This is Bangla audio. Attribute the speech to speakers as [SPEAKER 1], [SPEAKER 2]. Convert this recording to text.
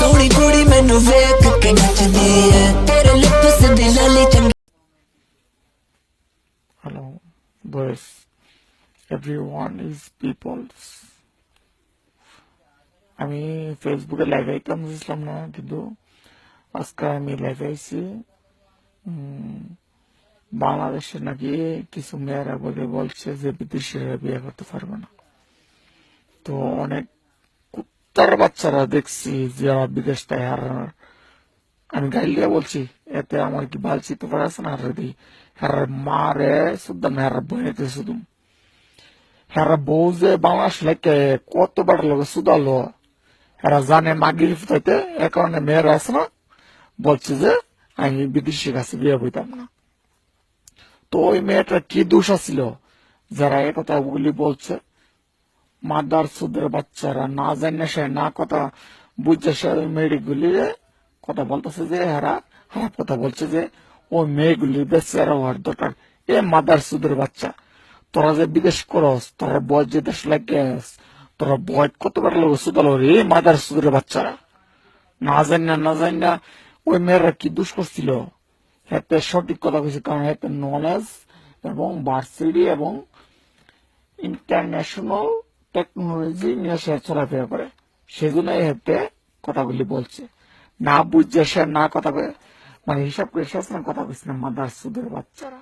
[SPEAKER 1] ਸੋਹਣੀ ਕੁੜੀ ਮੈਨੂੰ ਵੇਖ ਕੇ ਨੱਚਦੀ ਏ ਤੇਰੇ ਲਿਪਸ ਦੀ ਲਾਲੀ ਚੰਗੀ
[SPEAKER 2] Hello, boys. Everyone is peoples. আমি ফেসবুকে লাইভ আইতাম বুঝলাম না কিন্তু আজকে আমি লাইভ আইছি উম, বাংলাদেশে নাকি কিছু মেয়েরা বলে বলছে যে বিদেশিরা বিয়ে করতে পারবে না তো অনেক কুত্তার বাচ্চারা দেখছি যারা বিদেশ থেকে হারানোর আমি গাইল দিয়ে বলছি, এতে আমার কি বালছি তো আছে না রেডি হ্যার মা রে, শুদ্ধ বইতে শুধু। হ্যার বউ যে বাংলাদেশ লেখে কতবার লোক শুধালো এরা জানে মাগির ফুটাইতে, এ কারণে মেয়েরা আছে না। বলছে যে, আমি বিদেশি কাছে বিয়ে বইতাম না। তো ওই মেয়েটা কি দোষ ছিল যারা এ কথাগুলি বলছে মাদার সুদের বাচ্চারা না জানে সে না কথা বুঝছে সে ওই মেয়েগুলি কথা বলতেছে যে, হেরা খারাপ কথা বলছে যে, ওই মেয়েগুলি বেচারা হওয়ার দরকার। এ মাদার সুদের বাচ্চা, তোরা যে বিদেশ করস, তোরা বয় যে দেশ লাগিয়াস, তোরা বয় কতবার লোক সুদাল রে মাদার সুদের বাচ্চারা? না জানি না না জানি না ওই মেয়েরা কি দুষ করছিল? হাতে সঠিক কথা কইছে কারণ হাতে নলেজ এবং ভার্সিটি এবং ইন্টারন্যাশনাল টেকনোলজি নিয়ে সে চলাফেরা করে সেগুলো এই কথাগুলি বলছে। না বুঝছে সে না কথা মানে হিসাব করে শেষ না কথা বলছে না মাদার সুদের বাচ্চারা।